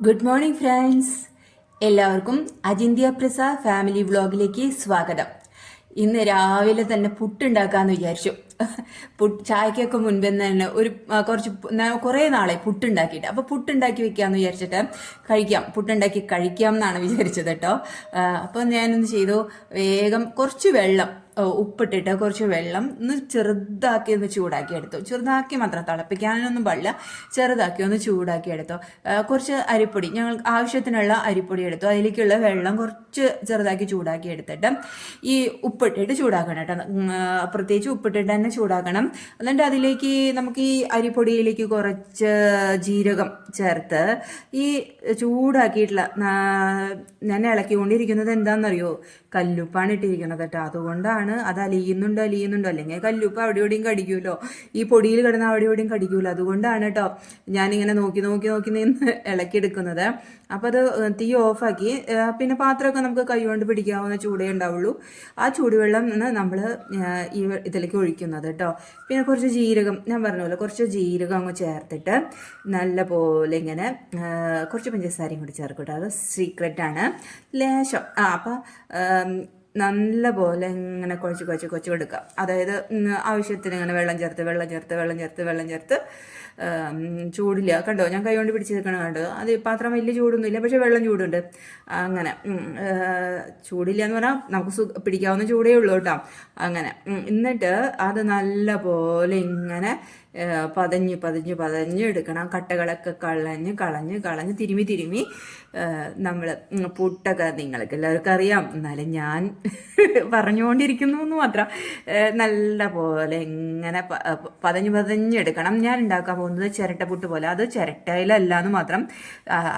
Good morning friends എല്ലാവർക്കും അജിന്ത്യ Prasad family വ്ളോഗിലേക്ക് സ്വാഗതം. ഇന്ന് രാവിലെ തന്നെ പുട്ടുണ്ടാക്കാന്ന് വിചാരിച്ചു. ചായക്കൊക്കെ മുൻപ് തന്നെ ഒരു കുറച്ച് കുറേ നാളെ പുട്ടുണ്ടാക്കിയിട്ട്. അപ്പോൾ പുട്ടുണ്ടാക്കി വെക്കാമെന്ന് വിചാരിച്ചിട്ട് കഴിക്കാം. പുട്ടുണ്ടാക്കി കഴിക്കാം എന്നാണ് വിചാരിച്ചത് കേട്ടോ. അപ്പോൾ ഞാനൊന്ന് ചെയ്തു. വേഗം കുറച്ച് വെള്ളം ഉപ്പിട്ടിട്ട് കുറച്ച് വെള്ളം ഒന്ന് ചെറുതാക്കി ഒന്ന് ചൂടാക്കി എടുത്തു. ചെറുതാക്കി മാത്രം തിളപ്പിക്കാനൊന്നും പാടില്ല. ചെറുതാക്കി ഒന്ന് ചൂടാക്കി എടുത്തു. കുറച്ച് അരിപ്പൊടി ഞങ്ങൾ ആവശ്യത്തിനുള്ള അരിപ്പൊടി എടുത്തു. അതിലേക്കുള്ള വെള്ളം കുറച്ച് ചെറുതാക്കി ചൂടാക്കി എടുത്തിട്ട് ഈ ഉപ്പിട്ടിട്ട് ചൂടാക്കണം കേട്ടോ. പ്രത്യേകിച്ച് ഉപ്പിട്ടിട്ട് തന്നെ ചൂടാക്കണം. എന്നിട്ട് അതിലേക്ക് നമുക്ക് ഈ അരിപ്പൊടിയിലേക്ക് കുറച്ച് ജീരകം ചേർത്ത് ഈ ചൂടാക്കിയിട്ടുള്ള ഞാൻ ഇളക്കിക്കൊണ്ടിരിക്കുന്നത് എന്താണെന്നറിയോ? കല്ലുപ്പാണ് ഇട്ടിരിക്കുന്നത് കേട്ടോ. അതുകൊണ്ടാണ് അത് അലിയുന്നുണ്ടോ അലിയുന്നുണ്ടോ. അല്ലെങ്കിൽ കല്ലുപ്പ് അവിടെ ഇവിടെയും കടിക്കുമല്ലോ ഈ പൊടിയിൽ കിടന്ന് അവിടെ ഇവിടെയും കടിക്കുമല്ലോ അതുകൊണ്ടാണ് കേട്ടോ ഞാനിങ്ങനെ നോക്കി നോക്കി നോക്കി നിന്ന് ഇളക്കിയെടുക്കുന്നത്. അപ്പോൾ അത് തീ ഓഫാക്കി പിന്നെ പാത്രമൊക്കെ നമുക്ക് കൈ കൊണ്ട് പിടിക്കാവുന്ന ചൂടേ ഉണ്ടാവുള്ളൂ. ആ ചൂടുവെള്ളം നമ്മൾ ഈ ഇതിലേക്ക് ഒഴിക്കുന്നത് കേട്ടോ. പിന്നെ കുറച്ച് ജീരകം ഞാൻ പറഞ്ഞ പോലെ കുറച്ച് ജീരകം അങ്ങ് ചേർത്തിട്ട് നല്ല പോലെ ഇങ്ങനെ കുറച്ച് പഞ്ചസാരയും കൂടി ചേർക്കും കേട്ടോ. അത് സീക്രട്ടാണ് ലേശം. ആ അപ്പം നല്ല പോലെ ഇങ്ങനെ കുഴച്ച് കുഴച്ച് കുഴച്ച് കൊടുക്കുക. അതായത് ആവശ്യത്തിന് ഇങ്ങനെ വെള്ളം ചേർത്ത് വെള്ളം ചേർത്ത് വെള്ളം ചേർത്ത് വെള്ളം ചേർത്ത് ചൂടില്ല. കണ്ടോ? ഞാൻ കൈ കൊണ്ട് പിടിച്ച് നിൽക്കണ കണ്ടോ? അത് പാത്രം വലിയ ചൂടൊന്നുമില്ല പക്ഷേ വെള്ളം ചൂടുണ്ട്. അങ്ങനെ ചൂടില്ല എന്ന് പറഞ്ഞാൽ നമുക്ക് പിടിക്കാവുന്ന ചൂടേ ഉള്ളൂ കേട്ടോ. അങ്ങനെ എന്നിട്ട് അത് നല്ല പോലെ ഇങ്ങനെ പതഞ്ഞ് പതഞ്ഞ് പതഞ്ഞ് എടുക്കണം. കട്ടകളൊക്കെ കളഞ്ഞ് കളഞ്ഞ് കളഞ്ഞ് തിരുമി തിരുമി നമ്മൾ പുട്ടൊക്കെ നിങ്ങൾക്ക് എല്ലാവർക്കും അറിയാം. എന്നാലും ഞാൻ പറഞ്ഞുകൊണ്ടിരിക്കുന്നു എന്ന് മാത്രം. നല്ല പോലെ പ- പതഞ്ഞ് പതഞ്ഞെടുക്കണം ഞാൻ ഉണ്ടാക്കാൻ പോകുന്നത് ചിരട്ട പുട്ട് പോലെ. അത് ചിരട്ടയിലല്ല എന്ന് മാത്രം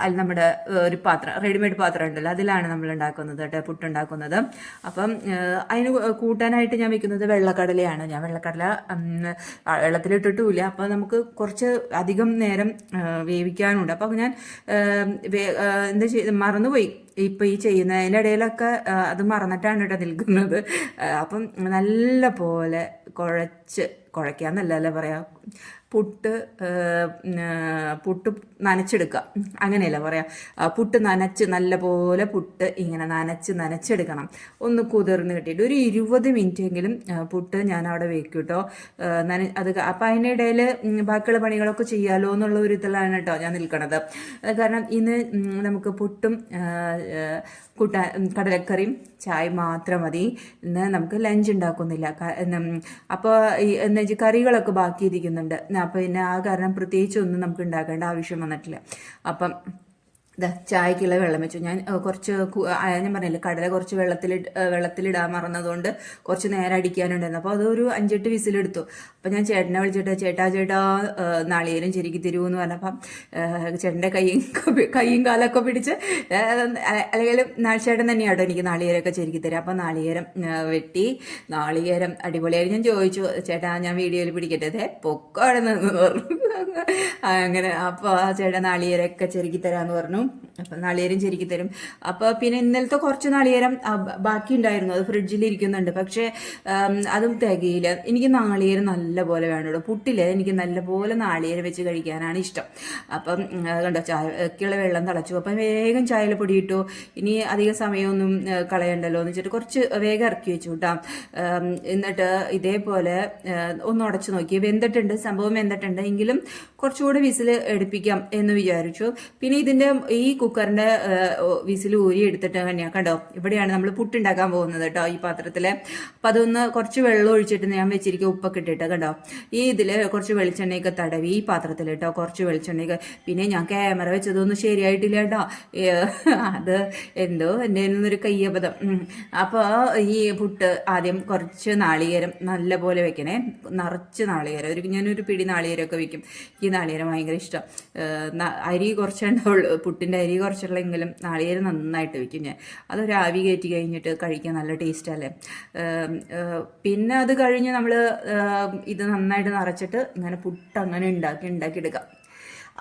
അല്ല നമ്മുടെ ഒരു പാത്രം റെഡിമെയ്ഡ് പാത്രം ഉണ്ടല്ലോ അതിലാണ് നമ്മൾ ഉണ്ടാക്കുന്നത് കേട്ടോ പുട്ടുണ്ടാക്കുന്നത് അപ്പം അതിന് കൂട്ടാനായിട്ട് ഞാൻ വെക്കുന്നത് വെള്ളക്കടലയാണ്. ഞാൻ വെള്ളക്കടല ഉം, വെള്ളത്തിലിട്ടിട്ടുമില്ല അപ്പോൾ നമുക്ക് കുറച്ച് അധികം നേരം വേവിക്കാനുണ്ട്. അപ്പം ഞാൻ എന്താ ചെയ്ത് മറന്നുപോയി. ഇപ്പം ഈ ചെയ്യുന്നതിന്റെ ഇടയിലൊക്കെ അത് മറന്നിട്ടാണ് കേട്ടോ നിൽക്കുന്നത്. അപ്പം നല്ല പോലെ കുഴച്ച് കുഴയ്ക്കാന്നല്ല അല്ലേ പറയാ? പുട്ട് പുട്ട് നനച്ചെടുക്കുക. അങ്ങനെയല്ല പറയാം? പുട്ട് നനച്ച് നല്ലപോലെ പുട്ട് ഇങ്ങനെ നനച്ച് നനച്ചെടുക്കണം. ഒന്ന് കുതിർന്ന് കിട്ടിയിട്ട് ഒരു ഇരുപത് മിനിറ്റ് എങ്കിലും പുട്ട് ഞാൻ അവിടെ വെക്കും കേട്ടോ നന അത് ക- അപ്പം അതിന്റെ ഇടയിൽ ബാക്കിയുള്ള പണികളൊക്കെ ചെയ്യാമല്ലോ എന്നുള്ള ഒരു ഇതിലാണ് കേട്ടോ ഞാൻ നിൽക്കണത്. കാരണം ഇന്ന് നമുക്ക് പുട്ടും കൂട്ടാ കടലക്കറിയും ചായ മാത്രം മതി. ഇന്ന് നമുക്ക് ലഞ്ച് ഉണ്ടാക്കുന്നില്ല. അപ്പോൾ ഈ എന്താ വെച്ചാൽ കറികളൊക്കെ ബാക്കിയിരിക്കുന്നുണ്ട്. അപ്പോൾ പിന്നെ ആ കാരണം പ്രത്യേകിച്ച് ഒന്നും നമുക്ക് ഉണ്ടാക്കേണ്ട ആവശ്യം വന്നിട്ടില്ല. അപ്പം ഇതാ ചായക്കുള്ള വെള്ളം വെച്ചു. ഞാൻ കുറച്ച് ഞാൻ പറഞ്ഞില്ല കടല കുറച്ച് വെള്ളത്തിൽ വെള്ളത്തിലിടാൻ മറന്നതുകൊണ്ട് കുറച്ച് നേരം അടിക്കാനുണ്ടായിരുന്നു. അപ്പോൾ അതൊരു അഞ്ചെട്ട് വിസിലെടുത്തു. അപ്പോൾ ഞാൻ ചേട്ടനെ വിളിച്ചിട്ട് ചേട്ടാ ചേട്ടാ നാളികേരം ചെരുക്കി തരൂ എന്ന് പറഞ്ഞപ്പം ചേട്ടന്റെ കൈയും കൈയും കാലൊക്കെ പിടിച്ച് അല്ലെങ്കിൽ ചേട്ടൻ തന്നെയാട്ടോ എനിക്ക് നാളികേരമൊക്കെ ശരിക്കും തരാം. അപ്പോൾ നാളികേരം വെട്ടി നാളികേരം അടിപൊളിയായി. ഞാൻ ചോദിച്ചു ചേട്ടാ ഞാൻ വീഡിയോയിൽ പിടിക്കട്ടെ? പൊക്കോടെ നിന്ന് പറഞ്ഞു. അങ്ങനെ അപ്പോൾ ആ ചേട്ടൻ നാളികേരമൊക്കെ ചെരുക്കി തരാന്ന് പറഞ്ഞു. അപ്പം നാളികേരം ചെരുക്കി തരും. അപ്പോൾ പിന്നെ ഇന്നലത്തെ കുറച്ച് നാളികേരം ബാക്കി ഉണ്ടായിരുന്നു അത് ഫ്രിഡ്ജിൽ ഇരിക്കുന്നുണ്ട് പക്ഷേ അതും തികയില്ല. എനിക്ക് നാളികേരം നല്ല പോലെ വേണമല്ലോ പുട്ടില്ല? എനിക്ക് നല്ല പോലെ നാളികേരം വെച്ച് കഴിക്കാനാണ് ഇഷ്ടം. അപ്പം കണ്ടോ? ചായ കണ്ടോ ചായക്കുള്ള വെള്ളം തിളച്ചു. അപ്പം വേഗം ചായയിൽ പൊടി ഇട്ടു. ഇനി അധികം സമയമൊന്നും കളയണ്ടല്ലോ എന്ന് വെച്ചിട്ട് കുറച്ച് വേഗം ഇറക്കി വെച്ചു കേട്ടോ. എന്നിട്ട് ഇതേപോലെ ഒന്ന് ഉടച്ചു നോക്കി. വെന്തിട്ടുണ്ട്. സംഭവം വെന്തിട്ടുണ്ട്. എങ്കിലും കുറച്ചുകൂടെ വിസിൽ എടുപ്പിക്കാം എന്ന് വിചാരിച്ചു. പിന്നെ ഇതിന്റെ ഈ കുക്കറിന്റെ വിസിൽ ഊരി എടുത്തിട്ട് തന്നെയാണ് കണ്ടോ? ഇവിടെയാണ് നമ്മൾ പുട്ടുണ്ടാക്കാൻ പോകുന്നത് കേട്ടോ ഈ പാത്രത്തിൽ അപ്പം അതൊന്ന് കുറച്ച് വെള്ളം ഒഴിച്ചിട്ട് ഞാൻ വെച്ചിരിക്കുക ഉപ്പൊക്കെ ഇട്ടിട്ട് കണ്ടോ? ഈ ഇതിൽ കുറച്ച് വെളിച്ചെണ്ണയൊക്കെ തടവി ഈ പാത്രത്തിൽ കേട്ടോ. കുറച്ച് വെളിച്ചെണ്ണയൊക്കെ. പിന്നെ ഞാൻ ക്യാമറ വെച്ചതൊന്നും ശരിയായിട്ടില്ല കേട്ടോ. അത് എന്തോ എന്റെ ഒരു കയ്യബദ്ധം. അപ്പോൾ ഈ പുട്ട് ആദ്യം കുറച്ച് നാളികേരം നല്ല പോലെ വെക്കണേ. നിറച്ച് നാളികേരം. ഒരു ഞാനൊരു പിടി നാളികേരമൊക്കെ വെക്കും. ഈ നാളികേരം ഭയങ്കര ഇഷ്ടം. അരി കുറച്ചേ ഉണ്ടാവുള്ളൂ പുട്ടിന്റെ അരി കുറച്ചുള്ളെങ്കിലും നാളികേരം നന്നായിട്ട് വെക്കും ഞാൻ. അതൊരു ആവി കയറ്റി കഴിഞ്ഞിട്ട് കഴിക്കാൻ നല്ല ടേസ്റ്റ് അല്ലേ? ഏഹ് ഏഹ് പിന്നെ അത് കഴിഞ്ഞ് നമ്മൾ ഇത് നന്നായിട്ട് നിറച്ചിട്ട് ഇങ്ങനെ പുട്ട് അങ്ങനെ ഉണ്ടാക്കി ഉണ്ടാക്കിയെടുക്കാം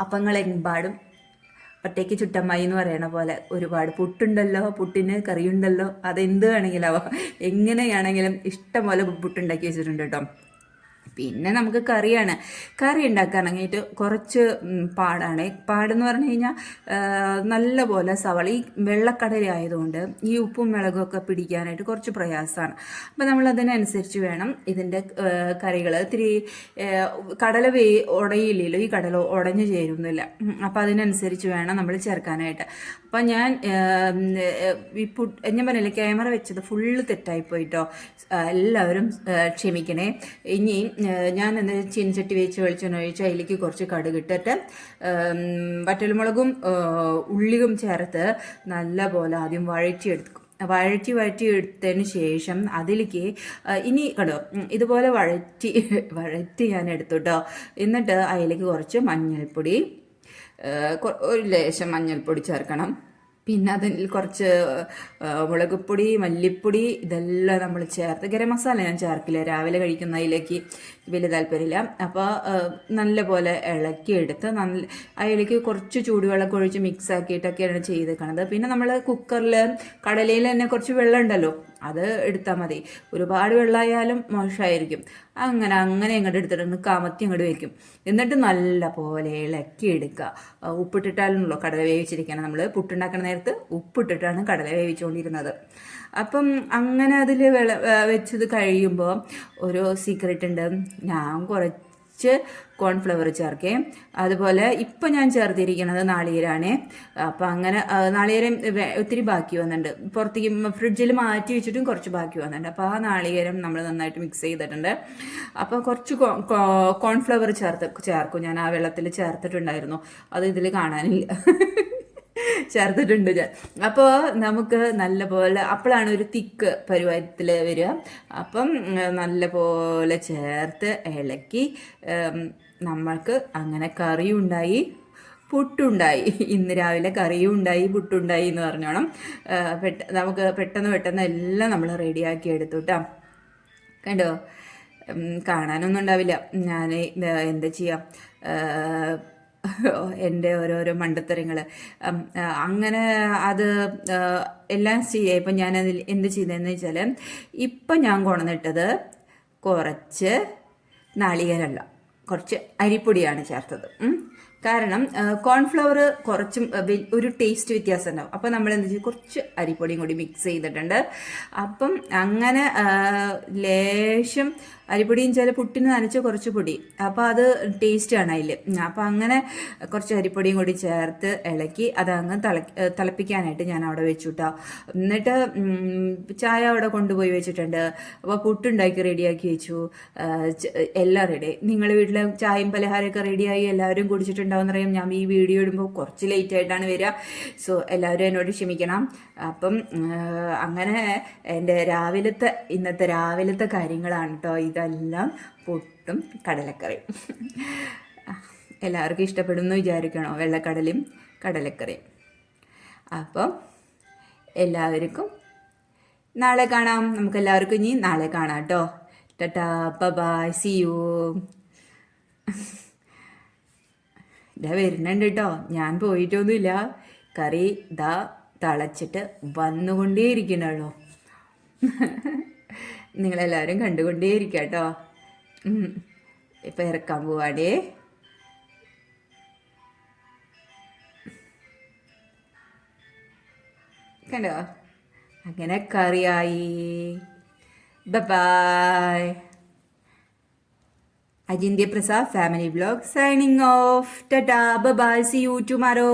അപ്പങ്ങളെമ്പാടും ഒറ്റയ്ക്ക് ചുട്ടമ്മായി എന്ന് പറയണ പോലെ ഒരുപാട് പുട്ടുണ്ടല്ലോ പുട്ടിന് കറിയുണ്ടല്ലോ അതെന്ത് വേണമെങ്കിലാവാം എങ്ങനെയാണെങ്കിലും ഇഷ്ടം പോലെ പുട്ടുണ്ടാക്കി വെച്ചിട്ടുണ്ട് കേട്ടോ. പിന്നെ നമുക്ക് കറിയാണ്. കറി ഉണ്ടാക്കാനായിട്ട് കുറച്ച് പാടാണ്. പാടെന്ന് പറഞ്ഞു കഴിഞ്ഞാൽ നല്ലപോലെ സവാള ഈ വെള്ളക്കടല ആയതുകൊണ്ട് ഈ ഉപ്പും മുളകും ഒക്കെ പിടിക്കാനായിട്ട് കുറച്ച് പ്രയാസമാണ്. അപ്പം നമ്മൾ അതിനനുസരിച്ച് വേണം ഇതിന്റെ കറികൾ ഇത്തിരി കടല വേ ഉടയില്ലല്ലോ ഈ കടല ഉടഞ്ഞു ചേരുന്നില്ല. അപ്പം അതിനനുസരിച്ച് വേണം നമ്മൾ ചേർക്കാനായിട്ട്. അപ്പം ഞാൻ ഇപ്പോൾ ഞാൻ പറഞ്ഞില്ലേ ക്യാമറ വെച്ചത് ഫുള്ള് തെറ്റായിപ്പോയിട്ടോ? എല്ലാവരും ക്ഷമിക്കണേ. ഇനി ഞാൻ എന്താ ചീനച്ചട്ടി വെച്ച് വെളിച്ചെണ്ണ ഒഴിച്ച് അതിലേക്ക് കുറച്ച് കടുക് ഇട്ടിട്ട് ഉം, വറ്റൽമുളകും ഉള്ളിയും ചേർത്ത് നല്ലപോലെ ആദ്യം വഴറ്റിയെടുക്കും. വഴറ്റി വഴറ്റി എടുത്തതിന് ശേഷം അതിലേക്ക് ഇനി കണ്ടോ ഇതുപോലെ വഴറ്റി വഴറ്റി ഞാൻ എടുത്തു കേട്ടോ എന്നിട്ട് അതിലേക്ക് കുറച്ച് മഞ്ഞൾപ്പൊടി ഒരു ലേശം മഞ്ഞൾപ്പൊടി ചേർക്കണം. പിന്നെ അതിൽ കുറച്ച് മുളക് പൊടി മല്ലിപ്പൊടി ഇതെല്ലാം നമ്മൾ ചേർത്ത് ഗരം മസാല ഞാൻ ചേർക്കില്ല. രാവിലെ കഴിക്കുന്നതിലേക്ക് വലിയ താല്പര്യമില്ല. അപ്പോൾ നല്ല പോലെ ഇളക്കിയെടുത്ത് നല്ല അതിലേക്ക് കുറച്ച് ചൂടുവെള്ളമൊക്കെ ഒഴിച്ച് മിക്സ് ആക്കിയിട്ടൊക്കെയാണ് ചെയ്തേക്കണത്. പിന്നെ നമ്മൾ കുക്കറിൽ കടലയിൽ തന്നെ കുറച്ച് വെള്ളം ഉണ്ടല്ലോ അത് എടുത്താൽ മതി. ഒരുപാട് വെള്ളമായാലും മോശമായിരിക്കും അങ്ങനെ അങ്ങനെ ഇങ്ങോട്ട് എടുത്തിട്ട് കമത്തി അങ്ങോട്ട് വെക്കും. എന്നിട്ട് നല്ല പോലെ ഇളക്കി എടുക്കുക. ഉപ്പിട്ടിട്ടാലുള്ള കടല വേവിച്ചിരിക്കണം. നമ്മൾ പുട്ടുണ്ടാക്കുന്ന നേരത്ത് ഉപ്പിട്ടിട്ടാണ് കടല വേവിച്ചുകൊണ്ടിരുന്നത്. അപ്പം അങ്ങനെ അതിൽ വെള വെച്ചത് കഴിയുമ്പോൾ ഒരു സീക്രട്ട് ഉണ്ട്. ഞാൻ കുറച്ച് കോൺഫ്ലവർ ചേർക്കേ. അതുപോലെ ഇപ്പം ഞാൻ ചേർത്തിരിക്കുന്നത് നാളികേരാണ്. അപ്പം അങ്ങനെ നാളികേരം ഒത്തിരി ബാക്കി വന്നിട്ടുണ്ട് പുറത്തേക്ക് ഫ്രിഡ്ജിൽ മാറ്റി വെച്ചിട്ടും കുറച്ച് ബാക്കി വന്നിട്ടുണ്ട് അപ്പോൾ ആ നാളികേരം നമ്മൾ നന്നായിട്ട് മിക്സ് ചെയ്തിട്ടുണ്ട്. അപ്പോൾ കുറച്ച് കോൺഫ്ലവർ ചേർത്ത് ചേർക്കും. ഞാൻ ആ വെള്ളത്തിൽ ചേർത്തിട്ടുണ്ടായിരുന്നു. അത് ഇതിൽ കാണാനില്ല. ചേർത്തിട്ടുണ്ട് ഞാൻ. അപ്പോൾ നമുക്ക് നല്ലപോലെ അപ്പോഴാണ് ഒരു തിക്ക് പരുവത്തിൽ വരിക. അപ്പം നല്ല നല്ലപോലെ ചേർത്ത് ഇളക്കി നമ്മൾക്ക് അങ്ങനെ കറി ഉണ്ടായി പുട്ടുണ്ടായി. ഇന്ന് രാവിലെ കറിയും ഉണ്ടായി പുട്ടുണ്ടായി എന്ന് പറഞ്ഞോണം. പെട്ട നമുക്ക് പെട്ടെന്ന് പെട്ടെന്ന് എല്ലാം നമ്മൾ റെഡിയാക്കി എടുത്തു കേട്ടോ കണ്ടോ കാണാനൊന്നും ഉണ്ടാവില്ല. ഞാൻ എന്താ ചെയ്യാം? എന്റെ ഓരോരോ മണ്ടത്തരങ്ങൾ അങ്ങനെ അത് എല്ലാം ചെയ്യാം. ഇപ്പം അതിൽ എന്ത് ചെയ്തതെന്ന് വെച്ചാൽ ഇപ്പം ഞാൻ കൊണ്ടുവന്നിട്ടത് കുറച്ച് നാളികേരമല്ല കുറച്ച് അരിപ്പൊടിയാണ് ചേർത്തത്. കാരണം കോൺഫ്ലവർ കുറച്ചും ഒരു ടേസ്റ്റ് വ്യത്യാസം ഉണ്ടാവും അപ്പോൾ നമ്മൾ എന്താ ചെയ്യും? കുറച്ച് അരിപ്പൊടിയും കൂടി മിക്സ് ചെയ്തിട്ടുണ്ട്. അപ്പം അങ്ങനെ ലേശം അരിപ്പൊടിയും ചില പുട്ടിന് നനച്ച കുറച്ച് പൊടി. അപ്പോൾ അത് ടേസ്റ്റ് ആണ് അതിൽ അപ്പോൾ അങ്ങനെ കുറച്ച് അരിപ്പൊടിയും കൂടി ചേർത്ത് ഇളക്കി അത് അങ്ങ് തിള തിളപ്പിക്കാനായിട്ട് ഞാൻ അവിടെ വെച്ചു കേട്ടോ എന്നിട്ട് ചായ അവിടെ കൊണ്ടുപോയി വെച്ചിട്ടുണ്ട്. അപ്പോൾ പുട്ടുണ്ടാക്കി റെഡിയാക്കി വെച്ചു. എല്ലാം റെഡി നിങ്ങളുടെ വീട്ടിൽ ചായയും പലഹാരമൊക്കെ റെഡിയായി എല്ലാവരും കുടിച്ചിട്ടുണ്ടാവും എന്നറിയാം ഞാൻ ഈ വീഡിയോ ഇടുമ്പോൾ കുറച്ച് ലേറ്റ് ആയിട്ടാണ് വരിക. സോ എല്ലാവരും എന്നോട് ക്ഷമിക്കണം. അപ്പം അങ്ങനെ എന്റെ രാവിലത്തെ ഇന്നത്തെ രാവിലത്തെ കാര്യങ്ങളാണ് കേട്ടോ ഇതെല്ലാം പൊട്ടും കടലക്കറിയും എല്ലാവർക്കും ഇഷ്ടപ്പെടുമെന്ന് വിചാരിക്കണോ? വെള്ളക്കടലയും കടലക്കറിയും. അപ്പം എല്ലാവർക്കും നാളെ കാണാം. നമുക്ക് എല്ലാവർക്കും ഇനി നാളെ കാണാം കേട്ടോ. ടാ ബൈ സി യു. ഇതാ വരുന്നുണ്ട് കേട്ടോ. ഞാൻ പോയിട്ടൊന്നുമില്ല. കറി ഇതാ തിളച്ചിട്ട് വന്നുകൊണ്ടേയിരിക്കണുള്ളൂ. നിങ്ങളെല്ലാവരും കണ്ടുകൊണ്ടേയിരിക്കുക കേട്ടോ ഇപ്പം ഇറക്കാൻ പോവാടേ. കണ്ടോ? അങ്ങനെ കറിയായി. Bye Ajinthya Prasad family blog signing off. ടാ ബൈ സി യു ടുമാറോ